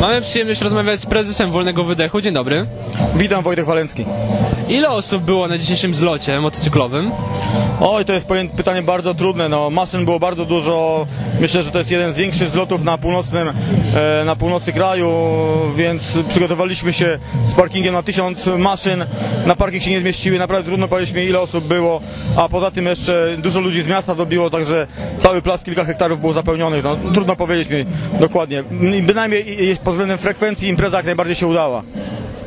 Mamy przyjemność rozmawiać z prezesem Wolnego Wydechu. Dzień dobry. Witam, Wojtek Walencki. Ile osób było na dzisiejszym zlocie motocyklowym? Oj, to jest pytanie bardzo trudne. No, maszyn było bardzo dużo. Myślę, że to jest jeden z większych zlotów na północnym, e, na północy kraju, więc przygotowaliśmy się z parkingiem na tysiąc maszyn. Na parking się nie zmieściły, naprawdę trudno powiedzieć mi ile osób było, a poza tym jeszcze dużo ludzi z miasta dobiło, także cały plac kilka hektarów było zapełnionych. No, trudno powiedzieć mi dokładnie. Bynajmniej pod względem frekwencji impreza jak najbardziej się udała.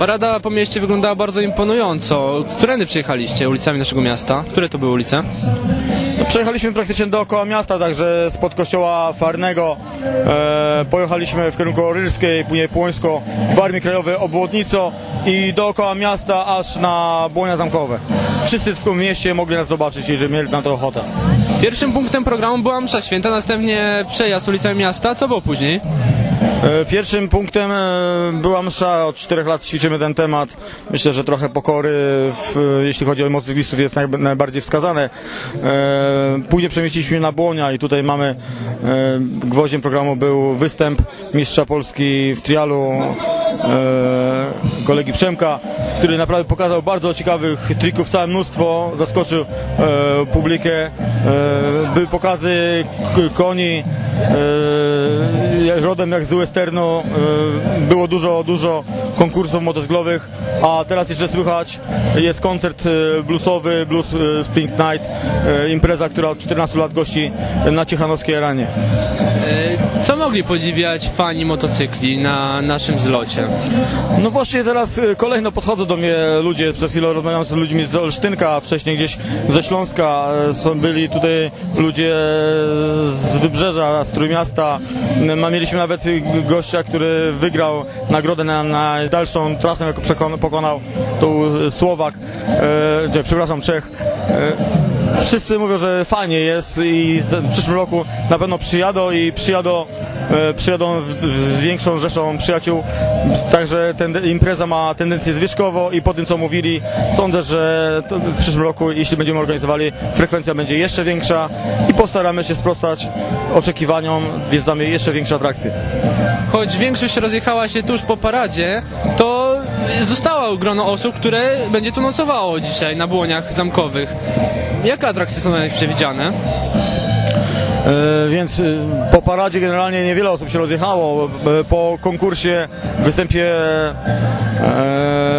Parada po mieście wyglądała bardzo imponująco. Z którędy przyjechaliście ulicami naszego miasta? Które to były ulice? No, Przejechaliśmy praktycznie dookoła miasta, także spod kościoła Farnego e, pojechaliśmy w kierunku Orylskiej, później Płońsko, w Armii Krajowej obwodnicą i dookoła miasta aż na Błonia Zamkowe. Wszyscy w tym mieście mogli nas zobaczyć, jeżeli mieli na to ochotę. Pierwszym punktem programu była msza święta, następnie przejazd ulicami miasta. Co było później? E, Pierwszym punktem e, była msza, od czterech lat ćwiczymy ten temat. Myślę, że trochę pokory, w, jeśli chodzi o motocyklistów, jest naj, najbardziej wskazane. E, Później przemieściliśmy na Błonia i tutaj mamy, e, gwoździem programu był występ mistrza Polski w trialu e, kolegi Przemka, który naprawdę pokazał bardzo ciekawych trików, całe mnóstwo, zaskoczył e, publikę. E, były pokazy koni, e, rodem jak z westernu, e, było dużo, dużo konkursów motocyklowych, a teraz jeszcze słychać, jest koncert e, bluesowy, Blues e, Spring Night, impreza, która od 14 lat gości na Ciechanowskiej Aranie. Co mogli podziwiać fani motocykli na naszym zlocie? No właśnie teraz kolejno podchodzą do mnie ludzie, przed chwilą rozmawiałem z ludźmi z Olsztynka, a wcześniej gdzieś ze Śląska, są byli tutaj ludzie z Wybrzeża, z Trójmiasta. M- Mieliśmy nawet gościa, który wygrał nagrodę na, na dalszą trasę, przekon- pokonał y, Słowak, e, przepraszam, Czech. E, Wszyscy mówią, że fajnie jest i w przyszłym roku na pewno przyjadą i przyjadą, e, przyjadą z większą rzeszą przyjaciół. Także ten, impreza ma tendencję zwyżkową i po tym co mówili sądzę, że w przyszłym roku, jeśli będziemy organizowali, frekwencja będzie jeszcze większa i postaramy się sprostać oczekiwaniom, więc damy jeszcze większe atrakcje. Choć większość rozjechała się tuż po paradzie, to zostało grono osób, które będzie tu nocowało dzisiaj na błoniach zamkowych. Jakie atrakcje są na nich przewidziane? E, Więc e, po paradzie generalnie niewiele osób się rozjechało. E, Po konkursie, występie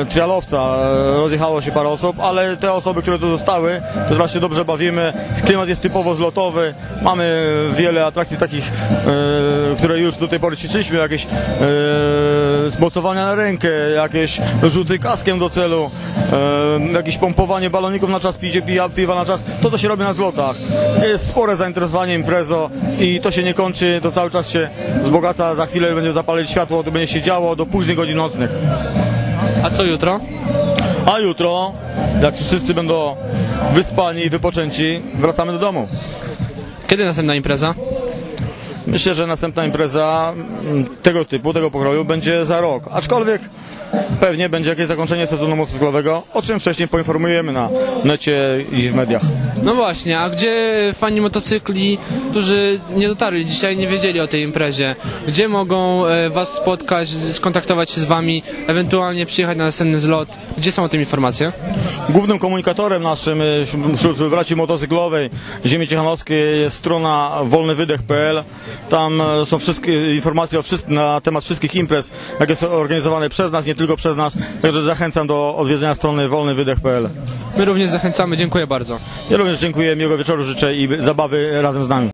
trialowca rozjechało się parę osób, ale te osoby, które tu zostały, to teraz się dobrze bawimy. Klimat jest typowo zlotowy. Mamy wiele atrakcji takich, które już do tej pory ćwiczyliśmy, jakieś zmocowania na rękę, jakieś rzuty kaskiem do celu, jakieś pompowanie baloników na czas, picie pija, piwa na czas. To, co się robi na zlotach. Jest spore zainteresowanie i to się nie kończy, to cały czas się wzbogaca. Za chwilę będzie zapalić światło, to będzie się działo do późnych godzin nocnych. A co jutro? A jutro, jak wszyscy będą wyspani i wypoczęci, wracamy do domu. Kiedy następna impreza? Myślę, że następna impreza mm, tego typu, tego pokroju będzie za rok. Aczkolwiek pewnie będzie jakieś zakończenie sezonu motocyklowego, o czym wcześniej poinformujemy na necie i w mediach. No właśnie, a gdzie fani motocykli, którzy nie dotarli dzisiaj, nie wiedzieli o tej imprezie, gdzie mogą e, Was spotkać, skontaktować się z Wami, ewentualnie przyjechać na następny zlot? Gdzie są o tym informacje? Głównym komunikatorem naszym y, wśród braci motocyklowej Ziemi Ciechanowskiej jest strona wolnywydech.pl. Tam e, są wszystkie informacje o wszystk- na temat wszystkich imprez, jakie są organizowane przez nas, nie tylko przez nas. Także zachęcam do odwiedzenia strony wolnywydech.pl. My również zachęcamy, dziękuję bardzo. Ja również dziękuję, miłego wieczoru życzę i zabawy razem z nami.